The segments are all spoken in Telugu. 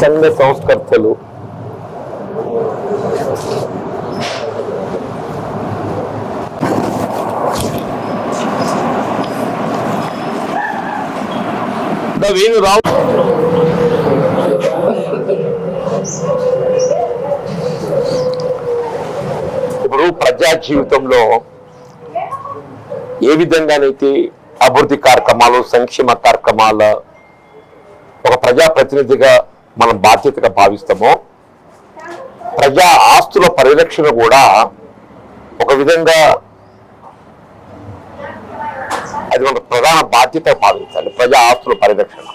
సంఘ సంస్కర్తలు. దా వేణు రావు. ఇప్పుడు ప్రజా జీవితంలో ఏ విధంగానైతే అభివృద్ధి కార్యక్రమాలు సంక్షేమ కార్యక్రమాల ఒక ప్రజా ప్రతినిధిగా మనం బాధ్యతగా భావిస్తామో ప్రజా ఆస్తుల పరిరక్షణ కూడా ఒక విధంగా అది ఒక ప్రధాన బాధ్యత భావించాలి ప్రజా ఆస్తుల పరిరక్షణ.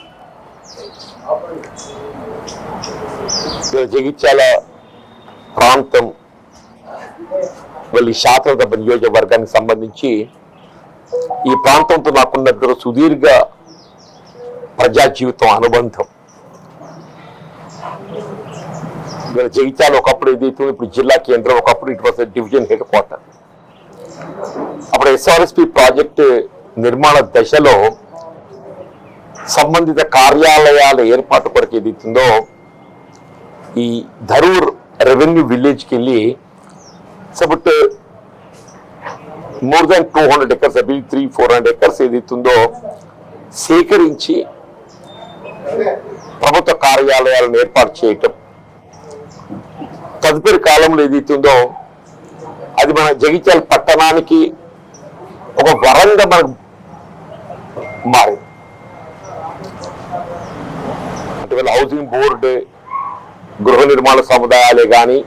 జగిత్యాల ప్రాంతం వాళ్ళ శాసనసభ నియోజకవర్గానికి సంబంధించి ఈ ప్రాంతంతో నాకున్నటువంటి సుదీర్ఘ ప్రజా జీవితం అనుబంధం. ఇవాళ జగిత్యాల ఒకప్పుడు ఏదైతే ఇప్పుడు జిల్లా కేంద్రం ఒకప్పుడు it was division head quarter. అప్పుడు ఎస్ఆర్ఎస్పి ప్రాజెక్ట్ నిర్మాణ దశలో సంబంధిత కార్యాలయాల ఏర్పాటు కొరకు ఏదైతుందో ఈ ధరూర్ రెవెన్యూ విలేజ్కి వెళ్ళి సబట్ more than two hundred acres అవి త్రీ ఫోర్ హండ్రెడ్ ఎకర్స్ ఏదైతుందో సేకరించి ప్రభుత్వ కార్యాలయాలను ఏర్పాటు చేయటం తదుపరి కాలంలో ఏదైతుందో అది మన జగిత్యాల పట్టణానికి ఒక వరంగా మనకు మారింది హౌసింగ్ బోర్డు గృహ నిర్మాణ సముదాయాలే కానీ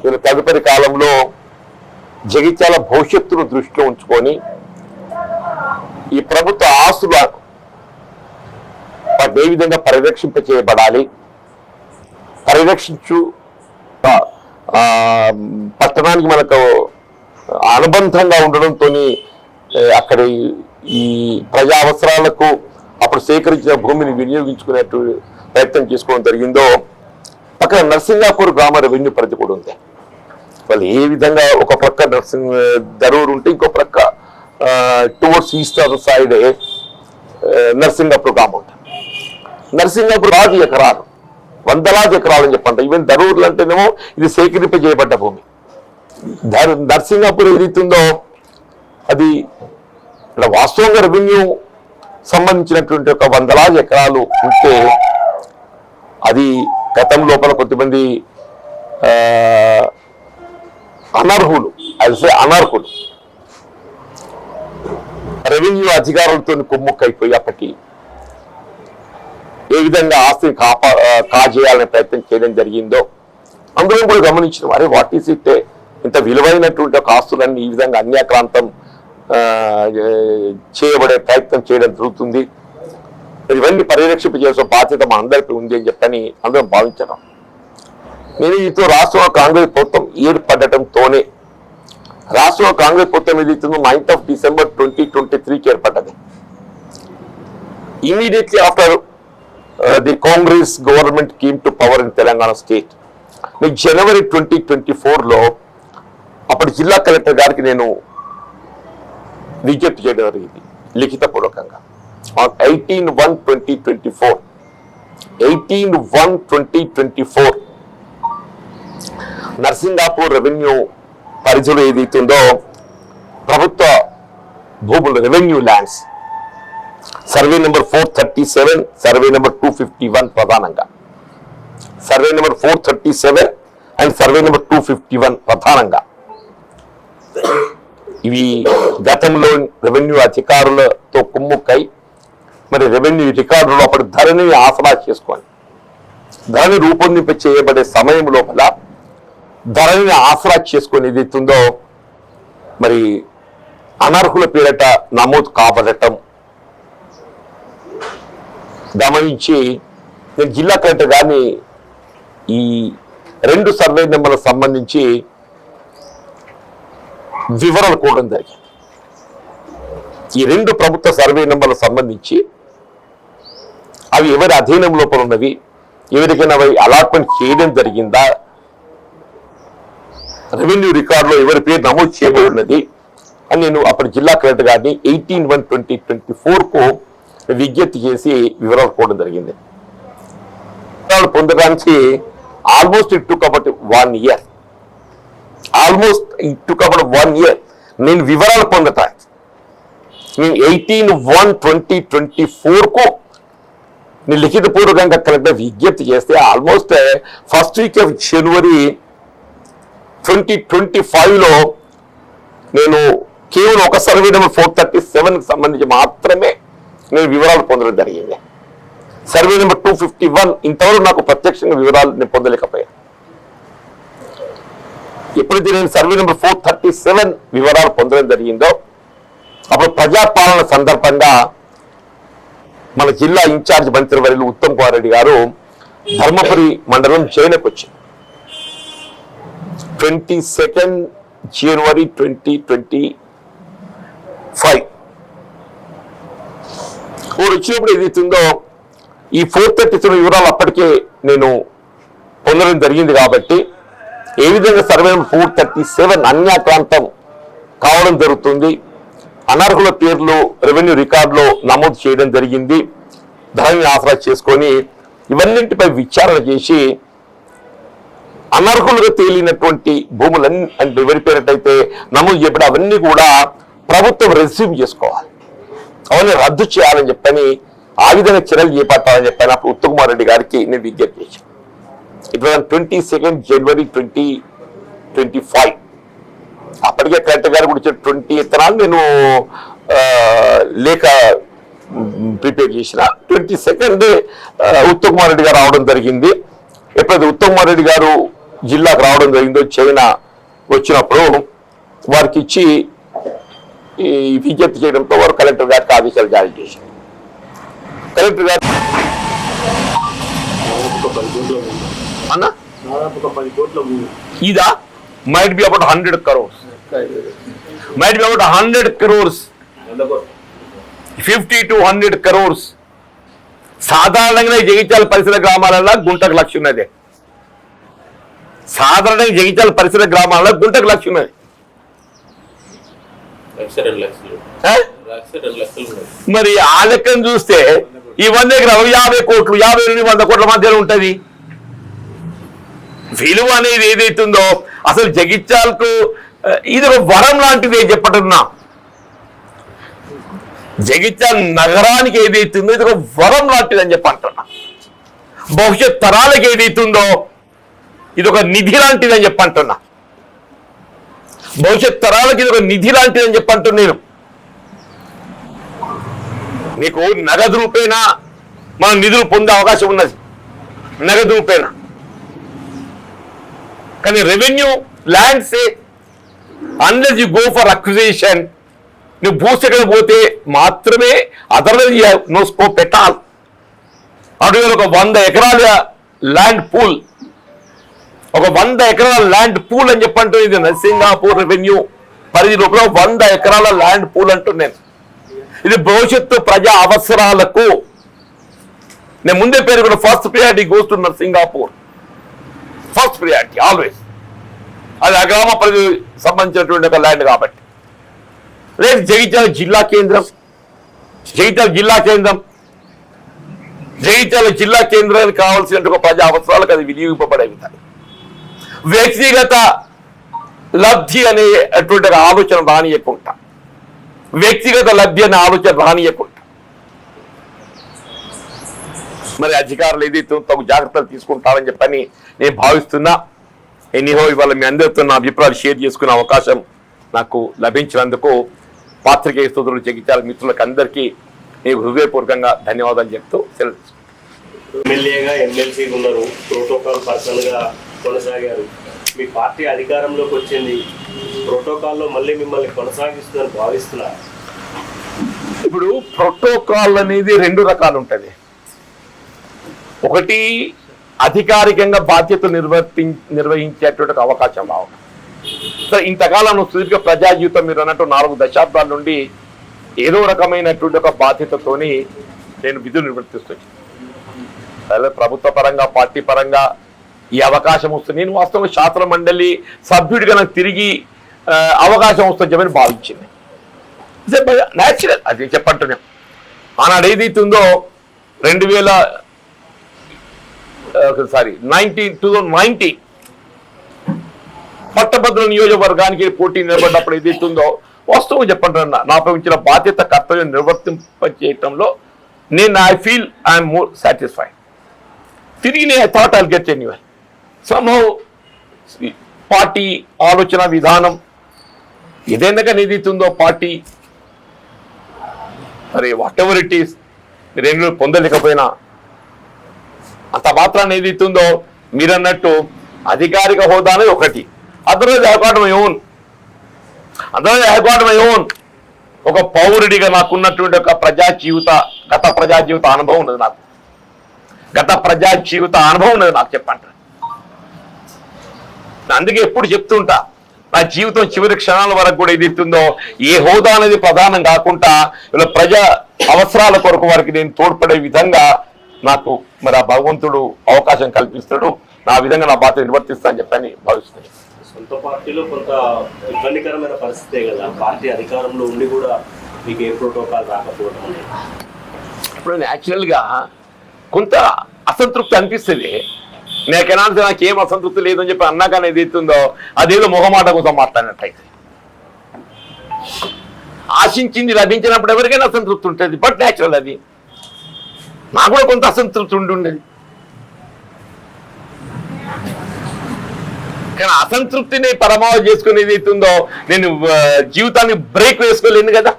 వీళ్ళ తదుపరి కాలంలో జగిత్యాల భవిష్యత్తును దృష్టిలో ఉంచుకొని ఈ ప్రభుత్వ ఆస్తుల వాటిని ఏ విధంగా పరిరక్షింప చేయబడాలి పరిరక్షించు పట్టణానికి మనకు అనుబంధంగా ఉండడంతో అక్కడ ఈ ప్రజా అవసరాలకు అప్పుడు సేకరించిన భూమిని వినియోగించుకునేట్టు ప్రయత్నం చేసుకోవడం జరిగిందో పక్కన నర్సింగాపూర్ గ్రామ రెవెన్యూ పరిధి కూడా ఉంది. వాళ్ళు ఏ విధంగా ఒక ప్రక్క నర్సింగ్ దరూర్ ఉంటే ఇంకో ప్రక్క టువర్డ్స్ ఈస్ట్ సైడ్ నర్సింగాపూర్ గ్రామం ఉంటుంది. నర్సింగాపూర్ రాజు ఎకరాలు వందలాది ఎకరాలు చెప్పంట ఈవెన్ దరూర్లు అంటేనేమో ఇది సేకరింప చేయబడ్డ భూమి. నర్సింగాపూర్ ఏదైతుందో అది ఇక్కడ వాస్తవంగా రెవెన్యూ సంబంధించినటువంటి ఒక వందలాది ఎకరాలు ఉంటే అది గతం లోపల కొద్దిమంది అనర్హులు. అది అనర్హులు. రెవెన్యూ అధికారులతో కుమ్ముక్కైపోయి అప్పటి ఏ విధంగా ఆస్తిని కాపా కాజేయాలనే ప్రయత్నం చేయడం జరిగిందో అందులో కూడా గమనించిన. వారే వాట్ ఈస్ ఇట్ ఇంత విలువైనటువంటి ఒక ఆస్తులన్నీ ఈ విధంగా అన్యాక్రాంతం చేయబడే ప్రయత్నం చేయడం జరుగుతుంది. ఇవన్నీ పరిరక్షింప చేసే బాధ్యత మా అందరికీ ఉంది అని చెప్పని అందరం భావించడం. నేను ఇతో రాష్ట్రంలో కాంగ్రెస్ ప్రభుత్వం ఏర్పడటంతోనే రాష్ట్రంలో కాంగ్రెస్ ప్రభుత్వం ఏదైతుందో ninth of December twenty twenty త్రీకి ఏర్పడ్డది. Immediately after the Congress government came to power in Telangana state మీకు జనవరి ట్వంటీ ట్వంటీ ఫోర్లో అప్పటి జిల్లా కలెక్టర్ గారికి నేను విజ్ఞప్తి చేయడం జరిగింది లిఖితపూర్వకంగా. Eighteen one twenty twenty four eighteen one twenty twenty four Narsingapur revenue పరిధిలో ఏదైతుందో ప్రభుత్వ భూములు revenue lands survey number four thirty seven survey number two fifty one ప్రధానంగా. Survey number four thirty seven and survey number two fifty one ప్రధానంగా. ఇవి గతంలో రెవెన్యూ అధికారులతో కుమ్ముక్కై మరి రెవెన్యూ రికార్డు అప్పుడు ధరని ఆసరా చేసుకొని ధరని రూపొందింప చేయబడే సమయం లోపల ధరని ఆసరా చేసుకొని ఏదైతుందో మరి అనర్హుల పేరట నమోదు కాబడటం గమనించి నేను జిల్లా కలెక్టర్ గారిని ఈ రెండు సర్వే నెంబర్లకు సంబంధించి వివరాలు కోవడం జరిగింది. ఈ రెండు ప్రభుత్వ సర్వే నెంబర్లకు సంబంధించి అవి ఎవరి అధీనం లోపల ఉన్నవి ఎవరికైనా అవి అలాట్మెంట్ చేయడం జరిగిందా రెవెన్యూ రికార్డులో ఎవరి పేరు నమోదు చేయబడి ఉన్నది అని నేను అప్పటి జిల్లా కలెక్టర్ గారిని ఎయిటీన్ వన్ ట్వంటీ ట్వంటీ ఫోర్కు విజ్ఞప్తి చేసి వివరాలు కోవడం జరిగింది. వివరాలు పొందడానికి almost it took about one year almost it took about one year నేను వివరాలు పొందటానికి నేను ఎయిటీన్ వన్ ట్వంటీ ట్వంటీ ఫోర్కు నేను లిఖితపూర్వకంగా కలెక్టర్ విజ్ఞప్తి చేస్తే almost first week of January twenty twenty ఫైవ్లో నేను కేవలం ఒక సర్వే నెంబర్ ఫోర్ థర్టీ సెవెన్కి సంబంధించి మాత్రమే నేను వివరాలు పొందడం జరిగింది. Survey number two fifty one ఇంతవరకు నాకు ప్రత్యక్షంగా వివరాలు నేను పొందలేకపోయాను. ఎప్పుడైతే నేను survey number four thirty seven వివరాలు పొందడం జరిగిందో అప్పుడు ప్రజాపాలన సందర్భంగా మన జిల్లా ఇన్ఛార్జ్ మంత్రి వర్యులు ఉత్తమ్ కుమార్ రెడ్డి గారు ధర్మపురి మండలం జైనకు వచ్చింది twenty second January twenty twenty five four వచ్చినప్పుడు ఏదైతుందో ఈ ఫోర్ థర్టీ సెవెన్ వివరాలు అప్పటికే నేను పొందడం జరిగింది కాబట్టి ఏ విధంగా సర్వే ఫోర్ థర్టీ సెవెన్ అన్యాక్రాంతం కావడం జరుగుతుంది అనర్హుల పేర్లు రెవెన్యూ రికార్డులో నమోదు చేయడం జరిగింది ధరని ఆసరా చేసుకొని ఇవన్నింటిపై విచారణ చేసి అనర్హులుగా తేలినటువంటి భూములన్నీ అంటే ఎవరిపోయినట్టయితే నమోదు చేయబడి అవన్నీ కూడా ప్రభుత్వం రిసీవ్ చేసుకోవాలి. అవన్నీ రద్దు చేయాలని చెప్పని ఆ విధంగా చర్యలు చేపట్టాలని చెప్పని అప్పుడు ఉత్తకుమార్ రెడ్డి గారికి నేను విజ్ఞప్తి చేశాను it was twenty second January twenty twenty five అప్పటికే కలెక్టర్ గారు కూడా ట్వంటీ ఎత్తనాలు నేను లేఖ ప్రిపేర్ చేసిన. ట్వంటీ సెకండ్ ఉత్తమ్ కుమార్ రెడ్డి గారు రావడం జరిగింది. ఎప్పుడైతే ఉత్తమ్ కుమార్ రెడ్డి గారు జిల్లాకు రావడం జరిగిందో చైనా వచ్చినప్పుడు వారికి ఇచ్చి విజ్ఞప్తి చేయడంతో వారు కలెక్టర్ గారికి ఆదేశాలు జారీ చేశారు కలెక్టర్ గారు ఒక పది కోట్ల భూమి అన్న దాదాపు ఒక పది కోట్ల భూమి ఇదా might be about hundred crores might be about hundred crores వంద కోట్లు ఫిఫ్టీ టు హండ్రెడ్ కరోర్స్ సాధారణంగా ఈ జగిత్యాల పరిసర గ్రామాలలో గుంటకు లక్ష ఉన్నది సాధారణంగా జగిత్యాల పరిసర గ్రామాలలో గుంటకు లక్ష ఉన్నది మరి ఆ లెక్కను చూస్తే ఈ వంద ఎకరాలు యాభై కోట్లు యాభై నుండి వంద కోట్ల మధ్యలో ఉంటది. విలువ అనేది ఏదైతుందో అసలు జగిత్యాలకు ఇది ఒక వరం లాంటిది అని చెప్పట్టున్నా జగిత్యాల నగరానికి ఏదైతుందో ఇది ఒక వరం లాంటిది అని చెప్పి అంటున్నా భవిష్యత్ తరాలకు ఏదైతుందో ఇది ఒక నిధి లాంటిది అని చెప్పి అంటున్నా భవిష్యత్ తరాలకి ఇది ఒక నిధి లాంటిది అని చెప్పి నేను. నీకు నగదు రూపేనా? మనం నిధులు పొందే అవకాశం ఉన్నది. నగదు రూపేనా? కానీ revenue lands unless you go for acquisition నువ్వు భూసేకరణ పోతే మాత్రమే అదర్వైజ్ నో స్కోప్ పెట్టాలి అటు ఒక వంద ఎకరాల ల్యాండ్ పూల్ ఒక వంద ఎకరాల ల్యాండ్ పూల్ అని చెప్పంటూ ఇది నరసింగాపూర్ రెవెన్యూ పరిధి లోపల వంద ఎకరాల ల్యాండ్ పూల్ అంటున్నాను ఇది భవిష్యత్తు ప్రజా అవసరాలకు. నేను ముందే పేరు కూడా first priority goes to Singapore. First priority always అది అగ్రామ పరిధి సంబంధించినటువంటి ఒక ల్యాండ్ కాబట్టి. లేదు జగిత్యాల జిల్లా కేంద్రం. జగిత్యాల జిల్లా కేంద్రం. జగిత్యాల జిల్లా కేంద్రానికి కావాల్సినటువంటి ఒక ప్రజా అవసరాలకు అది వినియోగింపబడే విధానం వ్యక్తిగత లబ్ధి అనేటువంటి ఒక ఆలోచన రానియకుండా. వ్యక్తిగత లబ్ధి అనే ఆలోచన రానియకుండా. మరి అధికారులు ఏదైతే తగు జాగ్రత్తలు తీసుకుంటారని చెప్పని నేను భావిస్తున్నా. ఎనీహో ఇవాళ మీ అందరితో నా అభిప్రాయాలు షేర్ చేసుకునే అవకాశం నాకు లభించినందుకు పాత్రికేయ స్థుతులు జగిత్యాల మిత్రులకు అందరికీ నేను హృదయపూర్వకంగా ధన్యవాదాలు చెప్తూ సెలవు ఎమ్మెల్యేగా ఎమ్మెల్సీగా ఉన్నారు. ప్రోటోకాల్ పర్సన్గా కొనసాగారు. మీ పార్టీ అధికారంలోకి వచ్చింది. ప్రోటోకాల్లో మళ్ళీ మిమ్మల్ని కొనసాగిస్తుందని భావిస్తున్నారు ఇప్పుడు ప్రోటోకాల్ అనేది రెండు రకాలు ఉంటుంది. ఒకటి అధికారికంగా బాధ్యతలు నిర్వర్తి నిర్వహించేటువంటి అవకాశం రావడం సో ఇంతకాలం సుదీర్ఘ ప్రజా జీవితం మీరు అన్నట్టు నాలుగు దశాబ్దాల నుండి ఏదో రకమైనటువంటి ఒక బాధ్యతతోని నేను విధులు నిర్వర్తిస్తున్నాను ప్రభుత్వ పరంగా పార్టీ పరంగా ఈ అవకాశం వస్తుంది నేను వాస్తవంగా శాస్త్ర మండలి సభ్యుడిగా నాకు తిరిగి అవకాశం అవకాశం వస్తుందని భావించింది. న్యాచురల్ అది చెప్పంటున్నాం. ఆనాడు ఏదైతుందో రెండు వేల sorry nineteen two thousand nineteen పట్టభద్ర నియోజకవర్గానికి పోటీ నిలబడినప్పుడు ఏదైతుందో వాస్తవం చెప్పండి నా నాపై ఉంచిన బాధ్యత కర్తవ్యం నిర్వర్తింప చేయటంలో నేను I feel I'm more satisfied తిరిగి నేను I thought I'll get annual somehow party ఆలోచన విధానం ఏదైనా నిధితుందో పార్టీ. మరి వాట్ ఎవర్ ఇట్ ఈస్ మీరేం పొందలేకపోయినా అంత మాత్రాన్ని ఏదైతుందో మీరన్నట్టు అధికారిక హోదా అనేది ఒకటి. Otherwise high court my own otherwise high court my own ఒక పౌరుడిగా నాకున్నటువంటి ఒక ప్రజా జీవిత గత ప్రజా జీవిత అనుభవం ఉన్నది నాకు. గత ప్రజా జీవిత అనుభవం ఉన్నది నాకు చెప్పంటారు అందుకే ఎప్పుడు చెప్తుంటా నా జీవితం చివరి క్షణాల వరకు కూడా ఇది ఇస్తుందో ఏ హోదా అనేది ప్రధానం కాకుండా ఇలా ప్రజా అవసరాల కొరకు వారికి నేను తోడ్పడే విధంగా నాకు మరి ఆ భగవంతుడు అవకాశం కల్పిస్తాడు. నా విధంగా నా బాధ్యత నిర్వర్తిస్తా అని చెప్పని భావిస్తున్నాను. సొంత పార్టీలో కొంత ఇబ్బందికరమైన పరిస్థితే కదా. పార్టీ అధికారంలో ఉండి కూడా మీకు ఏ ప్రోటోకాల్ రాకపోవడం ఇప్పుడు న్యాచురల్గా కొంత అసంతృప్తి అనిపిస్తుంది. నాకెనా నాకు ఏం అసంతృప్తి లేదని చెప్పి అన్నాక అనేది ఎత్తుందో అదేదో మొహమాట కోసం మాట్లాడినట్టయితే. ఆశించింది లభించినప్పుడు ఎవరికైనా అసంతృప్తి ఉంటుంది బట్ న్యాచురల్ అది. నాకు కూడా కొంత అసంతృప్తి ఉండి ఉండేది. కానీ అసంతృప్తిని పరమావ చేసుకునేది అవుతుందో నేను జీవితాన్ని బ్రేక్ వేసుకోలేను కదా.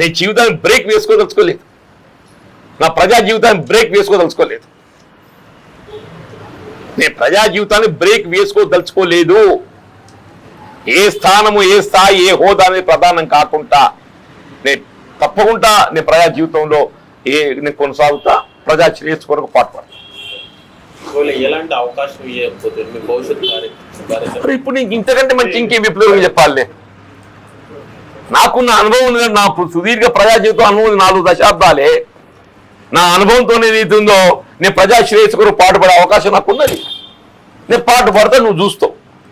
నేను జీవితాన్ని బ్రేక్ వేసుకోదలుచుకోలేదు. నా ప్రజా జీవితాన్ని బ్రేక్ వేసుకోదలుచుకోలేదు. నేను ప్రజా జీవితాన్ని బ్రేక్ వేసుకోదలుచుకోలేదు ఏ స్థానము ఏ స్థాయి ఏ హోదా అనేది ప్రధానం కాకుండా నేను తప్పకుండా నేను ప్రజా జీవితంలో ఏ నేను కొనసాగుతా ప్రజా శ్రేయస్సు కొరకు పాటుపడతా ఇప్పుడు నీకు ఇంతకంటే మంచి ఇంకేం విప్లవం చెప్పాలి? నాకున్న అనుభవం ఉంది నా సుదీర్ఘ ప్రజా జీవితం అనుభవం ఉంది, నాలుగు దశాబ్దాలే. నా అనుభవంతో ఏదైతుందో నేను ప్రజా శ్రేయస్సు కొరకు పాటుపడే అవకాశం నాకు ఉన్నది నేను పాటు పడతా నువ్వు చూస్తావు.